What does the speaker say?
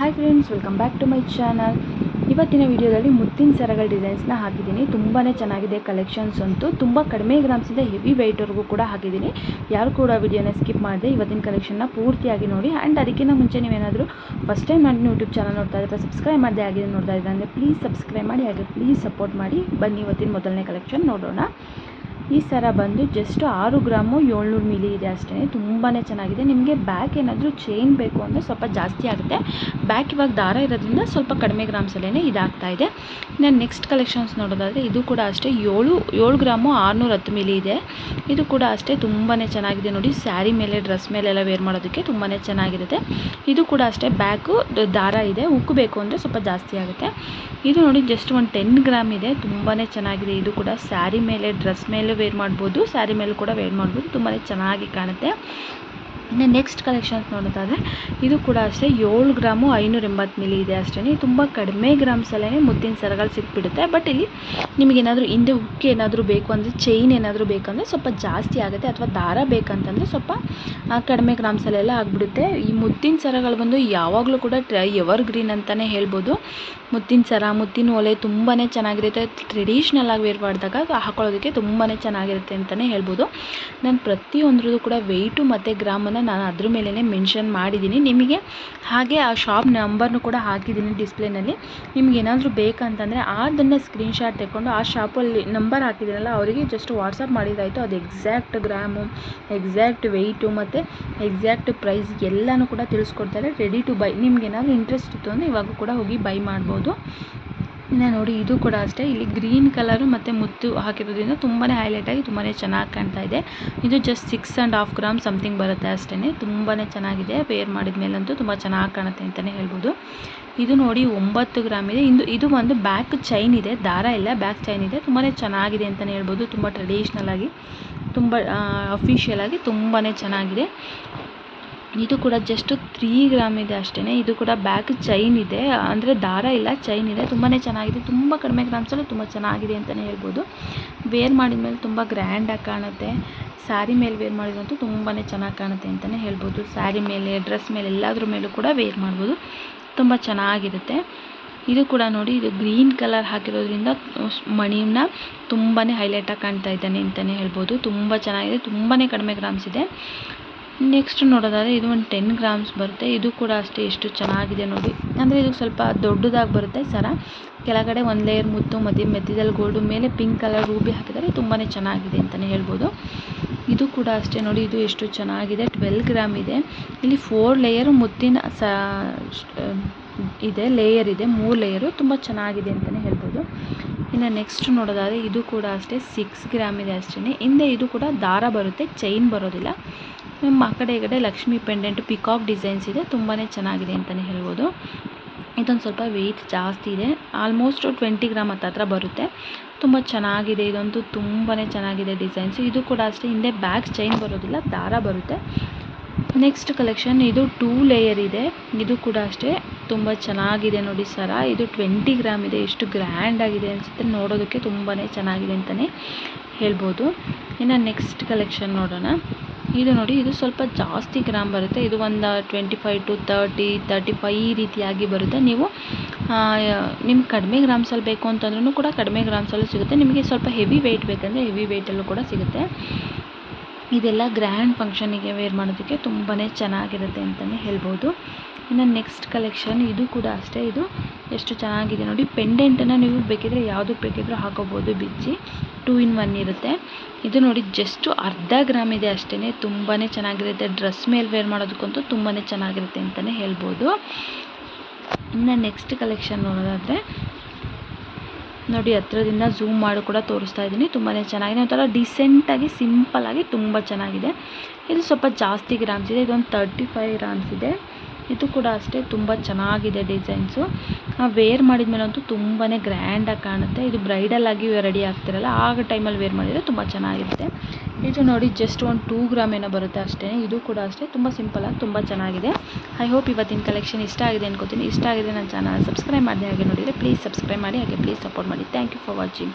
Hi friends welcome back to my channel ಇವತ್ತಿನ ವಿಡಿಯೋದಲ್ಲಿ ಮುತ್ತಿನ ಸರಗಳ ಡಿಸೈನ್ಸ್ನ ಹಾಕಿದ್ದೀನಿ. ತುಂಬಾ ಚೆನ್ನಾಗಿದೆ ಕಲೆಕ್ಷನ್ಸ್ ಅಂತೂ. ತುಂಬ ಕಡಿಮೆ ಗ್ರಾಮ್ಸಿಂದ ಹೆವಿ ವೆಯ್ಟ್ವರೆಗೂ ಕೂಡ ಹಾಕಿದ್ದೀನಿ. ಯಾರು ಕೂಡ ವಿಡಿಯೋನ ಸ್ಕಿಪ್ ಮಾಡಿದೆ ಇವತ್ತಿನ ಕಲೆಕ್ಷನ್ನ ಪೂರ್ತಿಯಾಗಿ ನೋಡಿ. ಆ್ಯಂಡ್ ಅದಕ್ಕಿಂತ ಮುಂಚೆ ನೀವೇನಾದರೂ ಫಸ್ಟ್ ಟೈಮ್ ನಾನು ಯೂಟ್ಯೂಬ್ ಚಾನಲ್ ನೋಡ್ತಾ ಇದ್ದರೆ ಸಬ್ಸ್ಕ್ರೈಬ್ ಮಾಡದೆ ಆಗಿದೆ ನೋಡ್ತಾ ಇದ್ದರೆ ಅಂದರೆ ಪ್ಲೀಸ್ ಸಬ್ಸ್ಕ್ರೈಬ್ ಮಾಡಿ, ಹಾಗೆ ಪ್ಲೀಸ್ ಸಪೋರ್ಟ್ ಮಾಡಿ. ಬನ್ನಿ ಇವತ್ತಿನ ಮೊದಲನೇ ಕಲೆಕ್ಷನ್ ನೋಡೋಣ. ಈ ಸರ ಬಂದು ಜಸ್ಟ್ ಆರು ಗ್ರಾಮು ಏಳ್ನೂರು ಮಿಲಿ ಇದೆ ಅಷ್ಟೇ. ತುಂಬಾ ಚೆನ್ನಾಗಿದೆ. ನಿಮಗೆ ಬ್ಯಾಕ್ ಏನಾದರೂ ಚೈನ್ ಬೇಕು ಅಂದರೆ ಸ್ವಲ್ಪ ಜಾಸ್ತಿ ಆಗುತ್ತೆ. ಬ್ಯಾಕ್ ಇವಾಗ ದಾರ ಇರೋದ್ರಿಂದ ಸ್ವಲ್ಪ ಕಡಿಮೆ ಗ್ರಾಮ್ಸಲ್ಲೇ ಇದಾಗ್ತಾ ಇದೆ. ಇನ್ನು ನೆಕ್ಸ್ಟ್ ಕಲೆಕ್ಷನ್ಸ್ ನೋಡೋದಾದರೆ ಇದು ಕೂಡ ಅಷ್ಟೇ. ಏಳು ಏಳು ಗ್ರಾಮು ಆರುನೂರ ಹತ್ತು ಮಿಲಿ ಇದೆ. ಇದು ಕೂಡ ಅಷ್ಟೇ ತುಂಬಾ ಚೆನ್ನಾಗಿದೆ ನೋಡಿ. ಸ್ಯಾರಿ ಮೇಲೆ, ಡ್ರೆಸ್ ಮೇಲೆಲ್ಲ ವೇರ್ ಮಾಡೋದಕ್ಕೆ ತುಂಬಾ ಚೆನ್ನಾಗಿರುತ್ತೆ. ಇದು ಕೂಡ ಅಷ್ಟೇ ಬ್ಯಾಕು ದಾರ ಇದೆ. ಉಕ್ಕು ಬೇಕು ಅಂದರೆ ಸ್ವಲ್ಪ ಜಾಸ್ತಿ ಆಗುತ್ತೆ. ಇದು ನೋಡಿ ಜಸ್ಟ್ ಒಂದು ಟೆನ್ ಗ್ರಾಮ್ ಇದೆ. ತುಂಬಾ ಚೆನ್ನಾಗಿದೆ. ಇದು ಕೂಡ ಸ್ಯಾರಿ ಮೇಲೆ, ಡ್ರೆಸ್ ಮೇಲೆ ವೇರ್ ಮಾಡ್ಬೋದು ಸ್ಯಾರಿ ಮೇಲೆ ಕೂಡ ವೇರ್ ಮಾಡ್ಬೋದು ತುಂಬಾ ಚೆನ್ನಾಗಿ ಕಾಣುತ್ತೆ. ಇನ್ನು ನೆಕ್ಸ್ಟ್ ಕಲೆಕ್ಷನ್ಸ್ ನೋಡೋದಾದರೆ, ಇದು ಕೂಡ ಅಷ್ಟೇ, ಏಳು ಗ್ರಾಮು ಐನೂರ ಎಂಬತ್ತು ಮಿಲಿ ಇದೆ ಅಷ್ಟೇ ತುಂಬ ಕಡಿಮೆ ಗ್ರಾಮ್ಸಲ್ಲೇ ಮುದ್ದಿನ ಸರಗಳು ಸಿಕ್ಬಿಡುತ್ತೆ. ಬಟ್ ಇಲ್ಲಿ ನಿಮಗೇನಾದರೂ ಹಿಂದೆ ಉಕ್ಕಿ ಏನಾದರೂ ಬೇಕು ಅಂದರೆ ಚೈನ್ ಏನಾದರೂ ಬೇಕಂದರೆ ಸ್ವಲ್ಪ ಜಾಸ್ತಿ ಆಗುತ್ತೆ, ಅಥವಾ ದಾರ ಬೇಕಂತಂದರೆ ಸ್ವಲ್ಪ ಕಡಿಮೆ ಗ್ರಾಮ್ಸಲ್ಲೆಲ್ಲ ಆಗಿಬಿಡುತ್ತೆ. ಈ ಮುತ್ತಿನ ಸರಗಳು ಬಂದು ಯಾವಾಗಲೂ ಕೂಡ ಟ್ರೈ ಎವರ್ ಗ್ರೀನ್ ಅಂತಲೇ ಹೇಳ್ಬೋದು. ಮುತ್ತಿನ ಸರ ಮುತ್ತಿನ ಒಲೆ ತುಂಬಾ ಚೆನ್ನಾಗಿರುತ್ತೆ. ಟ್ರೆಡಿಷ್ನಲ್ ಆಗಿ ವೇರ್ ಮಾಡಿದಾಗ ಹಾಕೊಳ್ಳೋದಕ್ಕೆ ತುಂಬಾ ಚೆನ್ನಾಗಿರುತ್ತೆ ಅಂತಲೇ ಹೇಳ್ಬೋದು. ನಾನು ಪ್ರತಿಯೊಂದ್ರದ್ದು ಕೂಡ ವೆಯ್ಟು ಮತ್ತು ಗ್ರಾಮನ್ನು ನಾನು ಅದ್ರ ಮೇಲೇ ಮೆನ್ಷನ್ ಮಾಡಿದ್ದೀನಿ. ನಿಮಗೆ ಹಾಗೆ ಆ ಶಾಪ್ ನಂಬರ್ನು ಕೂಡ ಹಾಕಿದ್ದೀನಿ ಡಿಸ್ಪ್ಲೇನಲ್ಲಿ ನಿಮ್ಗೆ ಏನಾದರೂ ಬೇಕಂತಂದರೆ ಅದನ್ನು ಸ್ಕ್ರೀನ್ಶಾಟ್ ತಗೊಂಡು ಆ ಶಾಪಲ್ಲಿ ನಂಬರ್ ಹಾಕಿದ್ದೀನಲ್ಲ, ಅವರಿಗೆ ಜಸ್ಟ್ ವಾಟ್ಸಪ್ ಮಾಡಿದಾಯಿತು. ಅದು ಎಕ್ಸಾಕ್ಟ್ ಗ್ರಾಮು ಎಕ್ಸಾಕ್ಟ್ ವೆಯ್ಟು ಮತ್ತು ಎಕ್ಸಾಕ್ಟ್ ಪ್ರೈಸ್ ಎಲ್ಲನೂ ಕೂಡ ತಿಳಿಸ್ಕೊಡ್ತಾರೆ. ರೆಡಿ ಟು ಬೈ ನಿಮ್ಗೆ ಏನಾದರೂ ಇಂಟ್ರೆಸ್ಟ್ ಇತ್ತು ಅಂದರೆ ಇವಾಗ ಕೂಡ ಹೋಗಿ ಬೈ ಮಾಡ್ಬೋದು. ಇನ್ನು ನೋಡಿ ಇದು ಕೂಡ ಅಷ್ಟೇ. ಇಲ್ಲಿ ಗ್ರೀನ್ ಕಲರು ಮತ್ತು ಮುತ್ತು ಹಾಕಿರೋದ್ರಿಂದ ತುಂಬಾ ಹೈಲೈಟಾಗಿ ತುಂಬಾ ಚೆನ್ನಾಗಿ ಕಾಣ್ತಾ ಇದೆ. ಇದು just six and half gram something ಬರುತ್ತೆ ಅಷ್ಟೇ ತುಂಬಾ ಚೆನ್ನಾಗಿದೆ. ವೇರ್ ಮಾಡಿದ ಮೇಲಂತೂ ತುಂಬ ಚೆನ್ನಾಗಿ ಕಾಣುತ್ತೆ ಅಂತಲೇ ಹೇಳ್ಬೋದು. ಇದು ನೋಡಿ ಒಂಬತ್ತು ಗ್ರಾಮ್ ಇದೆ. ಇದು ಇದು ಒಂದು ಬ್ಯಾಕ್ ಚೈನ್ ಇದೆ. ದಾರ ಇಲ್ಲ ಬ್ಯಾಕ್ ಚೈನ್ ಇದೆ. ತುಂಬಾ ಚೆನ್ನಾಗಿದೆ ಅಂತಲೇ ಹೇಳ್ಬೋದು. ತುಂಬ ಟ್ರೆಡಿಷ್ನಲ್ ಆಗಿ, ತುಂಬ ಅಫಿಷಿಯಲ್ ಆಗಿ ತುಂಬಾ ಚೆನ್ನಾಗಿದೆ. ಇದು ಕೂಡ ಜಸ್ಟ್ ತ್ರೀ ಗ್ರಾಮ್ ಇದೆ ಅಷ್ಟೇ ಇದು ಕೂಡ ಬ್ಯಾಕ್ ಚೈನ್ ಇದೆ. ಅಂದರೆ ದಾರ ಇಲ್ಲ ಚೈನ್ ಇದೆ. ತುಂಬಾ ಚೆನ್ನಾಗಿದೆ. ತುಂಬ ಕಡಿಮೆ ಗ್ರಾಮ್ಸಲ್ಲೂ ತುಂಬ ಚೆನ್ನಾಗಿದೆ ಅಂತಲೇ ಹೇಳ್ಬೋದು. ವೇರ್ ಮಾಡಿದ ಮೇಲೆ ತುಂಬ ಗ್ರ್ಯಾಂಡಾಗಿ ಕಾಣುತ್ತೆ. ಸ್ಯಾರಿ ಮೇಲೆ ವೇರ್ ಮಾಡಿದ್ರಂತೂ ತುಂಬಾ ಚೆನ್ನಾಗಿ ಕಾಣುತ್ತೆ ಅಂತಲೇ ಹೇಳ್ಬೋದು. ಸ್ಯಾರಿ ಮೇಲೆ ಡ್ರೆಸ್ ಮೇಲೆ, ಎಲ್ಲದ್ರ ಮೇಲೂ ಕೂಡ ವೇರ್ ಮಾಡ್ಬೋದು. ತುಂಬ ಚೆನ್ನಾಗಿರುತ್ತೆ. ಇದು ಕೂಡ ನೋಡಿ, ಇದು ಗ್ರೀನ್ ಕಲರ್ ಹಾಕಿರೋದ್ರಿಂದ ಮಣಿನ ತುಂಬಾ ಹೈಲೈಟಾಗಿ ಕಾಣ್ತಾ ಇದ್ದಾನೆ ಅಂತಲೇ ಹೇಳ್ಬೋದು. ತುಂಬ ಚೆನ್ನಾಗಿದೆ. ತುಂಬಾ ಕಡಿಮೆ ಗ್ರಾಮ್ಸ್ ಇದೆ. ನೆಕ್ಸ್ಟ್ ನೋಡೋದಾದರೆ ಇದು ಒಂದು ಟೆನ್ ಗ್ರಾಮ್ಸ್ ಬರುತ್ತೆ. ಇದು ಕೂಡ ಅಷ್ಟೇ ಎಷ್ಟು ಚೆನ್ನಾಗಿದೆ ನೋಡಿ. ಅಂದರೆ ಇದು ಸ್ವಲ್ಪ ದೊಡ್ಡದಾಗಿ ಬರುತ್ತೆ ಸರ. ಕೆಳಗಡೆ ಒಂದು ಲೇಯರ್ ಮುತ್ತು ಮಧ್ಯ ಮಧ್ಯದಲ್ಲಿ ಗೋಲ್ಡು ಮೇಲೆ ಪಿಂಕ್ ಕಲರ್ ರೂಬಿ ಹಾಕಿದರೆ ತುಂಬಾ ಚೆನ್ನಾಗಿದೆ ಅಂತಲೇ ಹೇಳ್ಬೋದು. ಇದು ಕೂಡ ಅಷ್ಟೇ ನೋಡಿ, ಇದು ಎಷ್ಟು ಚೆನ್ನಾಗಿದೆ. ಟ್ವೆಲ್ ಗ್ರಾಮ್ ಇದೆ. ಇಲ್ಲಿ ಫೋರ್ ಲೇಯರು ಮುತ್ತಿನ ಸ ಇದೆ ಲೇಯರ್ ಇದೆ. ಮೂರು ಲೇಯರು ತುಂಬ ಚೆನ್ನಾಗಿದೆ ಅಂತಲೇ ಹೇಳ್ಬೋದು. ಇನ್ನು ನೆಕ್ಸ್ಟ್ ನೋಡೋದಾದರೆ ಇದು ಕೂಡ ಅಷ್ಟೇ ಸಿಕ್ಸ್ ಗ್ರಾಮ್ ಇದೆ ಅಷ್ಟೇ ಹಿಂದೆ ಇದು ಕೂಡ ದಾರ ಬರುತ್ತೆ ಚೈನ್ ಬರೋದಿಲ್ಲ. ಆ ಕಡೆ ಈ ಕಡೆ ಲಕ್ಷ್ಮಿ ಪೆಂಡೆಂಟ್ ಪಿಕಾಕ್ ಡಿಸೈನ್ಸ್ ಇದೆ ತುಂಬಾ ಚೆನ್ನಾಗಿದೆ ಅಂತಲೇ ಹೇಳ್ಬೋದು. ಇದೊಂದು ಸ್ವಲ್ಪ ವೆಯ್ಟ್ ಜಾಸ್ತಿ ಇದೆ. ಆಲ್ಮೋಸ್ಟ್ ಟ್ವೆಂಟಿ ಗ್ರಾಮ್ ಹತ್ತತ್ರ ಬರುತ್ತೆ. ತುಂಬ ಚೆನ್ನಾಗಿದೆ. ಇದಂತೂ ತುಂಬಾ ಚೆನ್ನಾಗಿದೆ ಡಿಸೈನ್ಸು ಇದು ಕೂಡ ಅಷ್ಟೇ, ಹಿಂದೆ ಬ್ಯಾಗ್ ಚೈನ್ ಬರೋದಿಲ್ಲ, ದಾರ ಬರುತ್ತೆ. ನೆಕ್ಸ್ಟ್ ಕಲೆಕ್ಷನ್ ಇದು ಟೂ ಲೇಯರ್ ಇದೆ. ಇದು ಕೂಡ ಅಷ್ಟೇ. ತುಂಬ ಚೆನ್ನಾಗಿದೆ ನೋಡಿ ಸರ. ಇದು ಟ್ವೆಂಟಿ ಗ್ರಾಮ್ ಇದೆ. ಎಷ್ಟು ಗ್ರ್ಯಾಂಡ್ ಆಗಿದೆ ಅನಿಸುತ್ತೆ ನೋಡೋದಕ್ಕೆ ತುಂಬಾ ಚೆನ್ನಾಗಿದೆ ಅಂತಲೇ ಹೇಳ್ಬೋದು. ಇನ್ನು ನೆಕ್ಸ್ಟ್ ಕಲೆಕ್ಷನ್ ನೋಡೋಣ. ಇದು ನೋಡಿ, ಇದು ಸ್ವಲ್ಪ ಜಾಸ್ತಿ ಗ್ರಾಮ್ ಬರುತ್ತೆ. ಇದು ಒಂದು twenty five to thirty thirty five ಈ ರೀತಿಯಾಗಿ ಬರುತ್ತೆ. ನೀವು ನಿಮ್ಗೆ ಕಡಿಮೆ ಗ್ರಾಮ್ಸಲ್ಲಿ ಬೇಕು ಅಂತಂದ್ರೂ ಕೂಡ ಕಡಿಮೆ ಗ್ರಾಮ್ಸಲ್ಲೂ ಸಿಗುತ್ತೆ. ನಿಮಗೆ ಸ್ವಲ್ಪ ಹೆವಿ ವೆಯ್ಟ್ ಬೇಕಂದರೆ ಹೆವಿ ವೆಯ್ಟಲ್ಲೂ ಕೂಡ ಸಿಗುತ್ತೆ. ಇದೆಲ್ಲ ಗ್ರ್ಯಾಂಡ್ ಫಂಕ್ಷನಿಗೆ ವೇರ್ ಮಾಡೋದಕ್ಕೆ ತುಂಬಾ ಚೆನ್ನಾಗಿರುತ್ತೆ ಅಂತಲೇ ಹೇಳ್ಬೋದು. ಇನ್ನು ನೆಕ್ಸ್ಟ್ ಕಲೆಕ್ಷನ್ ಇದು ಕೂಡ ಅಷ್ಟೇ, ಇದು ಎಷ್ಟು ಚೆನ್ನಾಗಿದೆ ನೋಡಿ ಪೆಂಡೆಂಟನ್ನು ನೀವು ಬೇಕಿದ್ರೆ ಯಾವುದಕ್ಕೆ ಬೇಕಿದ್ರೂ ಹಾಕೋಬೋದು, ಬಿಚ್ಚಿ ಟೂ ಇನ್ ಒನ್ ಇರುತ್ತೆ. ಇದು ನೋಡಿ ಜಸ್ಟು ಅರ್ಧ ಗ್ರಾಮ್ ಇದೆ ಅಷ್ಟೇ ತುಂಬಾ ಚೆನ್ನಾಗಿರುತ್ತೆ. ಡ್ರೆಸ್ ಮೇಲೆ ವೇರ್ ಮಾಡೋದಕ್ಕಂತೂ ತುಂಬಾ ಚೆನ್ನಾಗಿರುತ್ತೆ ಅಂತಲೇ ಹೇಳ್ಬೋದು. ಇನ್ನು ನೆಕ್ಸ್ಟ್ ಕಲೆಕ್ಷನ್ ನೋಡೋದಾದರೆ ನೋಡಿ, ಹತ್ರದಿಂದ ಝೂಮ್ ಮಾಡಿ ಕೂಡ ತೋರಿಸ್ತಾ ಇದ್ದೀನಿ. ತುಂಬಾ ಚೆನ್ನಾಗಿದೆ. ಒಂಥರ ಡಿಸೆಂಟಾಗಿ ಸಿಂಪಲ್ಲಾಗಿ ತುಂಬ ಚೆನ್ನಾಗಿದೆ. ಇದು ಸ್ವಲ್ಪ ಜಾಸ್ತಿ ಗ್ರಾಮ್ಸ್ ಇದೆ. ಇದೊಂದು ತರ್ಟಿ ಫೈವ್ ಗ್ರಾಮ್ಸ್ ಇದೆ. ಇದು ಕೂಡ ಅಷ್ಟೇ ತುಂಬ ಚೆನ್ನಾಗಿದೆ ಡಿಸೈನ್ಸು. ವೇರ್ ಮಾಡಿದ ಮೇಲಂತೂ ತುಂಬಾ ಗ್ರ್ಯಾಂಡಾಗಿ ಕಾಣುತ್ತೆ. ಇದು ಬ್ರೈಡಲ್ ಆಗಿ ರೆಡಿ ಆಗ್ತಿರಲ್ಲ, ಆಗ ಟೈಮಲ್ಲಿ ವೇರ್ ಮಾಡಿದರೆ ತುಂಬ ಚೆನ್ನಾಗಿರುತ್ತೆ. ಇದು ನೋಡಿ ಜಸ್ಟ್ ಒಂದು ಟೂ ಗ್ರಾಮ್ ಏನೋ ಬರುತ್ತೆ ಅಷ್ಟೇ. ಇದು ಕೂಡ ಅಷ್ಟೇ ತುಂಬ ಸಿಂಪಲಾಗಿ ತುಂಬ ಚೆನ್ನಾಗಿದೆ. ಐ ಹೋಪ್ ಇವತ್ತಿನ ಕಲೆಕ್ಷನ್ ಇಷ್ಟ ಆಗಿದೆ ಅನ್ಕೋತೀನಿ. ಇಷ್ಟ ಆಗಿದೆ ನನ್ನ ಚಾನಲ್ ಸಬ್ಸ್ಕ್ರೈಬ್ ಮಾಡಿ ಹಾಗೆ ನೋಡಿದರೆ ಪ್ಲೀಸ್ ಸಬ್ಸ್ಕ್ರೈಬ್ ಮಾಡಿ, ಹಾಗೆ ಪ್ಲೀಸ್ ಸಪೋರ್ಟ್ ಮಾಡಿ. Thank you for watching